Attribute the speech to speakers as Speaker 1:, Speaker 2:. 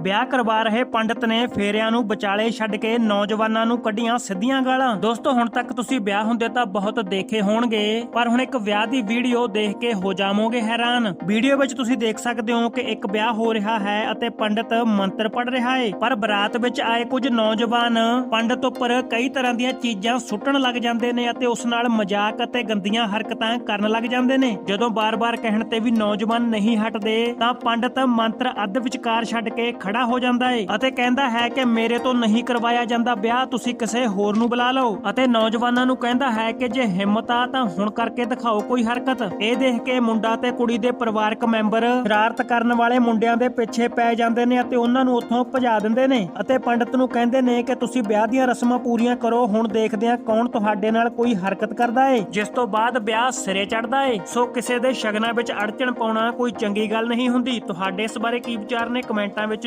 Speaker 1: ਵਿਆਹ ਕਰਵਾ ਰਹੇ ਪੰਡਤ ਨੇ ਫੇਰਿਆਂ ਨੂੰ ਵਿਚਾਲੇ ਛੱਡ ਕੇ ਨੌਜਵਾਨਾਂ ਨੂੰ ਕੱਢੀਆਂ ਸਿੱਧੀਆਂ ਗਾਲਾਂ। ਦੋਸਤੋ, ਹੁਣ ਤੱਕ ਤੁਸੀਂ ਵਿਆਹ ਹੁੰਦੇ ਤਾਂ ਬਹੁਤ ਦੇਖੇ ਹੋਣਗੇ, ਪਰ ਹੁਣ ਇੱਕ ਵਿਆਹ ਦੀ ਵੀਡੀਓ ਦੇਖ ਕੇ ਹੋ ਜਾਵੋਗੇ ਹੈਰਾਨ। ਵੀਡੀਓ ਵਿੱਚ ਤੁਸੀਂ ਦੇਖ ਸਕਦੇ ਹੋ ਕਿ ਇੱਕ ਵਿਆਹ ਹੋ ਰਿਹਾ ਹੈ ਅਤੇ ਪੰਡਤ ਮੰਤਰ ਪੜ ਰਿਹਾ ਹੈ ਪਰ ਬਰਾਤ ਵਿੱਚ ਆਏ ਕੁਝ ਨੌਜਵਾਨ ਪੰਡਤ ਉੱਪਰ ਕਈ ਤਰ੍ਹਾਂ ਦੀਆਂ ਚੀਜ਼ਾਂ ਸੁੱਟਣ ਲੱਗ ਜਾਂਦੇ ਨੇ ਅਤੇ ਉਸ ਨਾਲ ਮਜ਼ਾਕ ਅਤੇ ਗੰਦੀਆਂ ਹਰਕਤਾਂ ਕਰਨ ਲੱਗ ਜਾਂਦੇ ਨੇ। ਜਦੋਂ ਬਾਰ-ਬਾਰ ਕਹਿਣ ਤੇ ਵੀ ਨੌਜਵਾਨ ਨਹੀਂ ਹਟਦੇ, ਤਾਂ ਪੰਡਤ ਮੰਤਰ ਅੱਧ ਵਿਚਕਾਰ ਛੱਡ ਕੇ ਖੜਾ ਹੋ ਜਾਂਦਾ ਹੈ ਅਤੇ ਕਹਿੰਦਾ ਹੈ ਕਿ ਮੇਰੇ ਤੋਂ ਨਹੀਂ ਕਰਵਾਇਆ ਜਾਂਦਾ ਵਿਆਹ, ਤੁਸੀਂ ਕਿਸੇ ਹੋਰ ਨੂੰ ਬੁਲਾ ਲਓ। ਅਤੇ ਨੌਜਵਾਨਾਂ ਨੂੰ ਕਹਿੰਦਾ ਹੈ ਕਿ ਜੇ ਹਿੰਮਤ ਆ ਤਾਂ ਹੁਣ ਕਰਕੇ ਦਿਖਾਓ ਕੋਈ ਹਰਕਤ। ਇਹ ਦੇਖ ਕੇ ਮੁੰਡਾ ਤੇ ਕੁੜੀ ਦੇ ਪਰਿਵਾਰਕ ਮੈਂਬਰ ਸ਼ਰਾਰਤ ਕਰਨ ਵਾਲੇ ਮੁੰਡਿਆਂ ਦੇ ਪਿੱਛੇ ਪੈ ਜਾਂਦੇ ਨੇ ਅਤੇ ਉਹਨਾਂ ਨੂੰ ਉੱਥੋਂ ਭਜਾ ਦਿੰਦੇ ਨੇ ਅਤੇ ਪੰਡਤ ਨੂੰ ਕਹਿੰਦੇ ਨੇ ਕਿ ਤੁਸੀਂ ਵਿਆਹ ਦੀਆਂ ਰਸਮਾਂ ਪੂਰੀਆਂ ਕਰੋ, ਹੁਣ ਦੇਖਦੇ ਹਾਂ ਕੌਣ ਤੁਹਾਡੇ ਨਾਲ ਕੋਈ ਹਰਕਤ ਕਰਦਾ ਏ। ਜਿਸ ਤੋਂ ਬਾਅਦ ਵਿਆਹ ਸਿਰੇ ਚੜਦਾ ਏ। ਸੋ ਕਿਸੇ ਦੇ ਸ਼ਗਨਾਂ ਵਿੱਚ ਅੜਚਣ ਪਾਉਣਾ ਕੋਈ ਚੰਗੀ ਗੱਲ ਨਹੀਂ ਹੁੰਦੀ। ਤੁਹਾਡੇ ਇਸ ਬਾਰੇ ਕੀ ਵਿਚਾਰ ਨੇ? ਕਮੈਂਟਾਂ ਵਿੱਚ